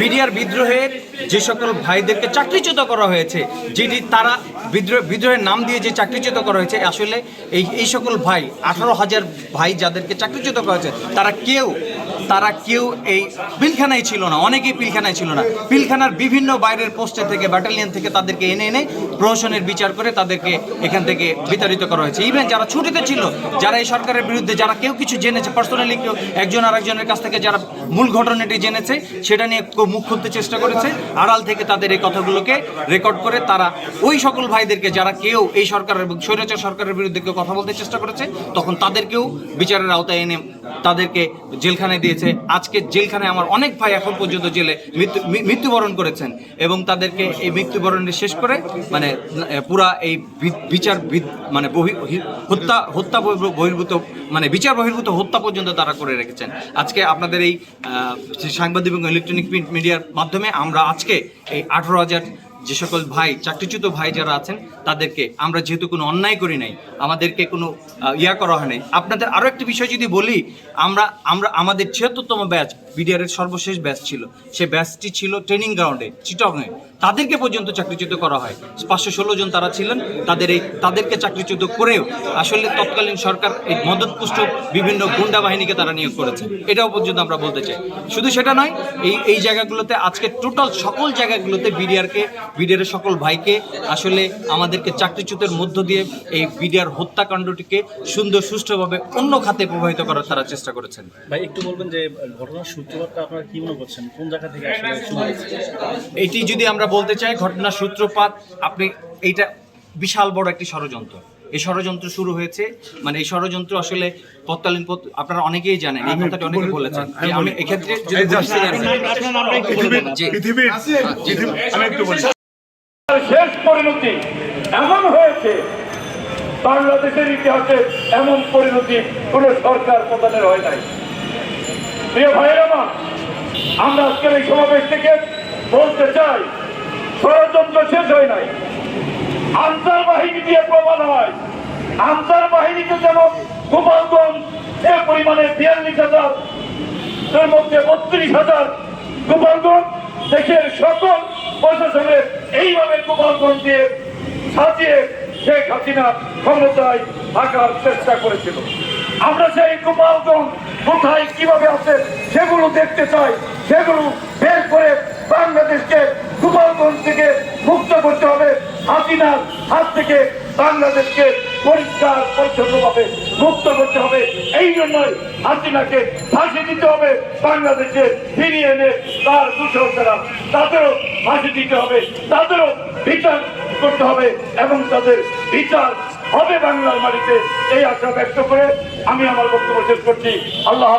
BDR বিদ্রোহের যে সকল ভাইদেরকে চাকরিচ্যুত করা হয়েছে যেটি তারা বিদ্রোহ, বিদ্রোহের নাম দিয়ে যে চাকরিচ্যুত করা হয়েছে, আসলে এই এই সকল ভাই, আঠারো হাজার ভাই যাদেরকে চাকরিচ্যুত করা হয়েছে, তারা কেউ তারা কেউ এই পিলখানায় ছিল না, অনেকেই পিলখানায় ছিল না। পিলখানার বিভিন্ন বাইরের পোস্টে থেকে, ব্যাটালিয়ন থেকে তাদেরকে এনে এনে প্রহসনের বিচার করে তাদেরকে এখান থেকে বিতাড়িত করা হয়েছে। ইভেন যারা ছুটিতে ছিল, যারা এই সরকারের বিরুদ্ধে, যারা কেউ কিছু জেনেছে পার্সোনালি কেউ একজন আর একজনের কাছ থেকে যারা মূল ঘটনাটি জেনেছে, সেটা নিয়ে মুখ খুলতে চেষ্টা করেছে। আড়াল থেকে তাদের এই কথাগুলোকে রেকর্ড করে তারা ওই সকল ভাইদেরকে, যারা কেউ এই সরকারের স্বৈরাচার সরকারের বিরুদ্ধে কেউ কথা বলতে চেষ্টা করেছে, তখন তাদেরকেও বিচারের আওতায় এনে তাদেরকে জেলখানায় দিয়েছে। আজকে জেলখানায় আমার অনেক ভাই এখন পর্যন্ত জেলে মৃত্যু মৃত্যুবরণ করেছেন এবং তাদেরকে এই মৃত্যুবরণে শেষ করে মানে পুরা এই বিচার মানে হত্যা হত্যা বহি- বহির্ভূত মানে বিচার বহির্ভূত হত্যা পর্যন্ত তারা করে রেখেছেন। আজকে আপনাদের এই সাংবাদিক এবং ইলেকট্রনিক প্রিন্ট মিডিয়ার মাধ্যমে আমরা আজকে এই আঠারো হাজার যে সকল ভাই, চাকরিচ্যুত ভাই যারা আছেন, তাদেরকে আমরা যেহেতু কোনো অন্যায় করি নাই, আমাদেরকে কোনো ইয়া করা হয় নাই, আপনাদের আরও একটি বিষয় যদি বলি, আমরা আমরা, আমাদের ছিয়াত্তরতম ব্যাচ বিডিআরের সর্বশেষ ব্যাচ ছিল। সে ব্যাচটি ছিল ট্রেনিং গ্রাউন্ডে চিটংয়ে তাদেরকে পর্যন্ত চাকরিচ্যুত করা হয়। পাঁচশো ষোলো জন তারা ছিলেন, তাদের এই, তাদেরকে চাকরিচ্যুত করেও আসলে তৎকালীন সরকার এই মদতপুষ্ট বিভিন্ন গুন্ডা বাহিনীকে তারা নিয়োগ করেছে। এটাও পর্যন্ত আমরা বলতে চাই। শুধু সেটা নয়, এই এই জায়গাগুলোতে আজকে টোটাল সকল জায়গাগুলোতে বিডিআরকে বিডিআরের সকল ভাইকে আসলে আমাদেরকে চাকরিচ্যুতের মধ্য দিয়ে এই বিডিআর হত্যাকাণ্ডটিকে সুন্দর সুষ্ঠুভাবে অন্য খাতে প্রবাহিত করার তারা চেষ্টা করেছেন। ভাই একটু বলবেন যে ঘটনার সূত্রপাতটা আপনারা কি মনে করছেন? কোন জায়গা থেকে আসলে এটি যদি আমরা বলতে চাই ঘটনার সূত্রপাত আপনি এইটা বিশাল বড় একটি ষড়যন্ত্র। এই ষড়যন্ত্র শুরু হয়েছে মানে এই ষড়যন্ত্র আসলে তৎকালীন আপনারা অনেকেই জানেন এই কথাটা অনেকে বলেছেন আমি এক্ষেত্রে শেষ পরিণতি এমন হয়েছে, বাংলাদেশের ইতিহাসে এমন পরিণতি কোন সরকার প্রদানের হয় নাই। প্রিয় ভাইয়ের আমার, আমরা আজকের এই সমাবেশ থেকে বলতে চাই, ষড়যন্ত্র শেষ হয় নাই। আনসার বাহিনী দিয়ে প্রমাণ হয়, আনসার বাহিনীতে যেমন গোপালগঞ্জ যে পরিমাণে বিয়াল্লিশ হাজার, তার মধ্যে বত্রিশ হাজার গোপালগঞ্জ দেশের সকল প্রশাসনের এইভাবে গোপালগঞ্জ সাজিয়ে শেখ হাসিনা ক্ষমতায় থাকার চেষ্টা করেছিল। আমরা সেই গোপালগঞ্জ কোথায়, কীভাবে আছে, সেগুলো দেখতে চাই, সেগুলো বের করে বাংলাদেশকে গোপালগঞ্জ থেকে মুক্ত করতে হবে হাসিনার হাত থেকে বাংলাদেশকে পরিষ্কার, পরিচ্ছন্নভাবে মুক্ত করতে হবে। এই জন্যই হাসিনাকে ফাঁসি দিতে হবে বাংলাদেশে ফিরিয়ে এনে তার যারা তাদেরও ফাঁসি দিতে হবে, তাদেরও বিচার করতে হবে এবং তাদের বিচার হবে বাংলার মাটিতে। এই আশা ব্যক্ত করে আমি আমার বক্তব্য শেষ করছি। আল্লাহ